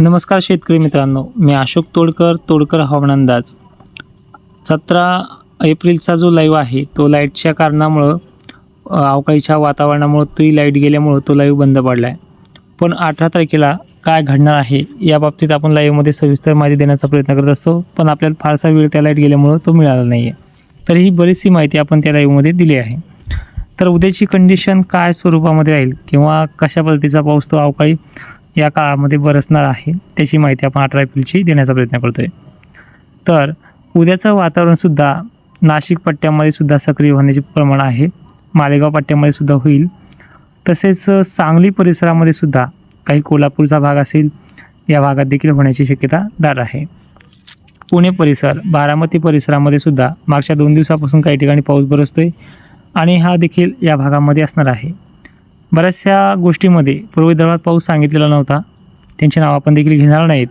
नमस्कार शेतकरी मित्रांनो मी अशोक तोडकर तोडकर हवामान अंदाज. सतरा एप्रिलचा जो लाईव्ह आहे तो लाईटच्या कारणामुळं अवकाळीच्या वातावरणामुळं तोही लाइट गेल्यामुळं तो लाईव्ह बंद पडला आहे पण अठरा तारखेला काय घडणार आहे या बाबतीत आपण लाईव्हमध्ये सविस्तर माहिती देण्याचा प्रयत्न करत असतो पण आपल्याला फारसा वेळ त्या लाइट गेल्यामुळं तो मिळाला नाही आहे तर ही बरीचशी माहिती आपण त्या लाईव्हमध्ये दिली आहे. तर उद्याची कंडिशन काय स्वरूपामध्ये राहील किंवा कशा पद्धतीचा पाऊस तो अवकाळी या काळामध्ये बरसणार आहे त्याची माहिती आपण अठरा एप्रिलची देण्याचा प्रयत्न करतो आहे तर उद्याचं वातावरणसुद्धा नाशिक पट्ट्यामध्ये सुद्धा सक्रिय होण्याचे प्रमाण आहे मालेगाव पट्ट्यामध्ये सुद्धा होईल. तसेच सांगली परिसरामध्ये सुद्धा काही कोल्हापूरचा भाग असेल या भागात देखील होण्याची शक्यता दाट आहे. पुणे परिसर बारामती परिसरामध्ये सुद्धा मागच्या दोन दिवसापासून काही ठिकाणी पाऊस बरसतोय आणि हा देखील या भागामध्ये असणार आहे. बऱ्याचशा गोष्टीमध्ये पूर्वी दरबारात पाऊस सांगितलेला नव्हता. त्यांची नावं आपण देखील घेणार नाहीत.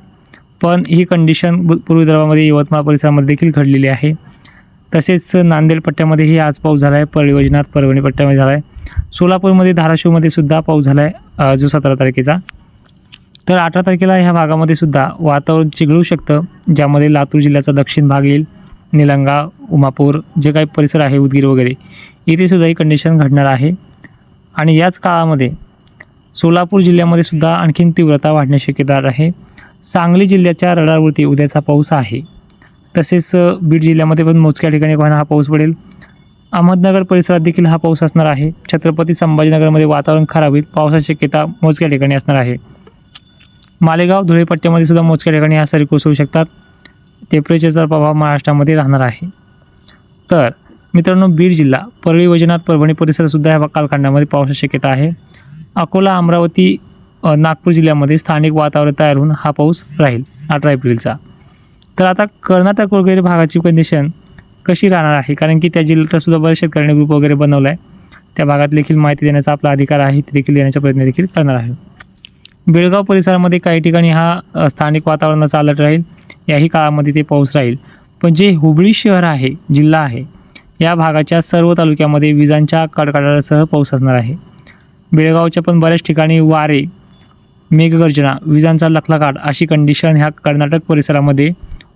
पण ही कंडिशन बु- पूर्व यवतमाळ परिसरामध्ये देखील घडलेली आहे. तसेच नांदेड पट्ट्यामध्येही आज पाऊस झाला आहे परळी परभणी पट्ट्यामध्ये झाला आहे सोलापूरमध्ये धाराशिवमध्ये सुद्धा पाऊस झाला आहे जो सतरा तारखेचा. तर अठरा तारखेला ह्या भागामध्ये सुद्धा वातावरण चिघळू शकतं ज्यामध्ये लातूर जिल्ह्याचा दक्षिण भाग येईल. निलंगा उमापूर जे काही परिसर आहे उदगीर वगैरे इथे सुद्धा ही कंडिशन घडणार आहे. आणि याच काळामध्ये सोलापूर जिल्ह्यामध्ये सुद्धा आणखीन तीव्रता वाढण्याची शक्यता आहे. सांगली जिल्ह्याच्या रडारवरती उद्याचा पाऊस आहे. तसेच बीड जिल्ह्यामध्ये पण मोजक्या ठिकाणी कोणा हा पाऊस पडेल. अहमदनगर परिसरात देखील हा पाऊस असणार आहे. छत्रपती संभाजीनगरमध्ये वातावरण खराब होईल. पावसाची शक्यता मोजक्या ठिकाणी असणार आहे. मालेगाव धुळे पट्ट्यामध्ये सुद्धा मोजक्या ठिकाणी हा सरी कोसळू शकतात. टेम्परेचरचा प्रभाव महाराष्ट्रामध्ये राहणार आहे. तर मित्रांनो बीड जिल्हा परळी वैजनाथ परभणी परिसरसुद्धा ह्या कालखंडामध्ये पावसाची शक्यता आहे. अकोला अमरावती नागपूर जिल्ह्यामध्ये स्थानिक वातावरण तयार होऊन हा पाऊस राहील अठरा एप्रिलचा. तर आता कर्नाटक वगैरे भागाची कंडिशन कशी राहणार आहे? कारण की त्या जिल्ह्यात सुद्धा बऱ्याच शेतकऱ्यांनी ग्रुप वगैरे बनवला आहे त्या भागात देखील माहिती देण्याचा आपला अधिकार आहे ते देखील देण्याचा प्रयत्न देखील करणार आहे. बेळगाव परिसरामध्ये काही ठिकाणी हा स्थानिक वातावरणाचा अलर्ट राहील. याही काळामध्ये ते पाऊस राहील. पण जे हुबळी शहर आहे जिल्हा आहे या भागाच्या सर्व तालुक्यामध्ये विजांच्या कडकडाटासह पाऊस असणार आहे. बेळगावच्या पण बऱ्याच ठिकाणी वारे मेघगर्जना विजांचा लखलकाट अशी कंडिशन ह्या कर्नाटक परिसरामध्ये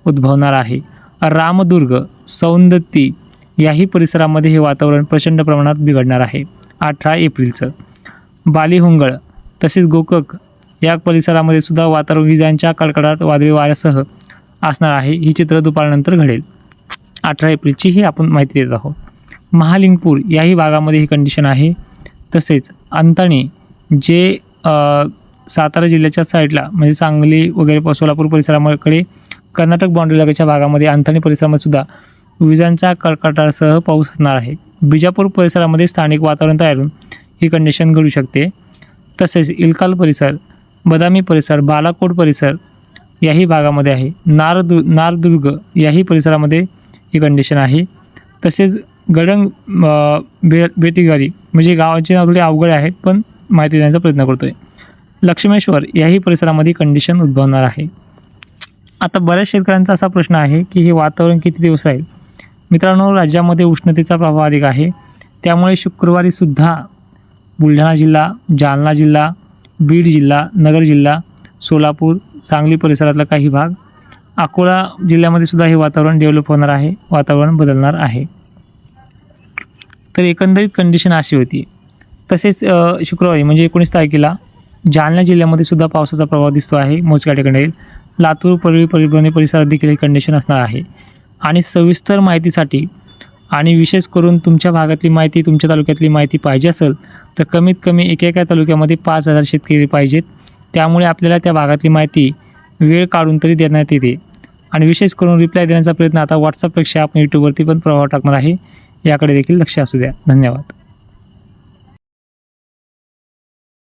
उद्भवणार आहे. रामदुर्ग सौंदत्ती याही परिसरामध्ये हे वातावरण प्रचंड प्रमाणात बिघडणार आहे. अठरा एप्रिलचं. बालीहुंगळ तसेच गोकक या परिसरामध्ये सुद्धा वातावरण विजांच्या कडकडाट वादळी वाऱ्यासह असणार आहे. ही चित्र दुपारनंतर घडेल. अठरा एप्रिलची ही आपण माहिती देत आहोत. महालिंगपूर याही भागामध्ये ही कंडिशन आहे. तसेच अंतणी जे सातारा जिल्ह्याच्या साईडला म्हणजे सांगली वगैरे सोलापूर परिसराकडे कर्नाटक बाउंड्री लगतच्या भागामध्ये अंतणी परिसरामध्ये सुद्धा विजांच्या कडकडाटासह पाऊस असणार आहे. बिजापूर परिसरामध्ये स्थानिक वातावरण तयार होऊन ही कंडिशन घडू शकते. तसेच इलकाल परिसर बदामी परिसर बालाकोट परिसर याही भागामध्ये आहे. नारदु नारदुर्ग याही परिसरामध्ये ही कंडिशन आहे. तसेच गडंग बे बेतिगारी म्हणजे गावाचे थोडे अवघड आहेत पण माहिती देण्याचा प्रयत्न करतो आहे लक्ष्मेश्वर याही परिसरामध्ये कंडिशन उद्भवणार आहे. आता बऱ्याच शेतकऱ्यांचा असा प्रश्न आहे की हे वातावरण किती दिवस राहील? मित्रांनो राज्यामध्ये उष्णतेचा प्रभाव अधिक आहे. त्यामुळे शुक्रवारीसुद्धा बुलढाणा जिल्हा जालना जिल्हा बीड जिल्हा नगर जिल्हा सोलापूर सांगली परिसरातला काही भाग अकोला जिल्ह्यामध्ये सुद्धा हे वातावरण डेव्हलप होणार आहे वातावरण बदलणार आहे. तर एकंदरीत कंडिशन अशी होती. तसेच शुक्रवारी म्हणजे एकोणीस तारखेला जालना जिल्ह्यामध्ये सुद्धा पावसाचा प्रभाव दिसतो आहे मोजक्या ठिकाणी लातूर परळी परिभ्रमणी परिसरात देखील हे कंडिशन असणार आहे. आणि सविस्तर माहितीसाठी आणि विशेष करून तुमच्या भागातली माहिती तुमच्या तालुक्यातली माहिती पाहिजे असेल तर कमीत कमी एकेका तालुक्यामध्ये पाच हजार शेतकरी पाहिजेत. त्यामुळे आपल्याला त्या भागातली माहिती वेळ काढून तरी देण्यात येते. आणि विशेष करून रिप्लाय देण्याचा प्रयत्न आता व्हॉट्सअपपेक्षा आपण यूट्यूबवरती पण प्रभाव टाकणार आहे. याकडे देखील लक्ष असू द्या. धन्यवाद.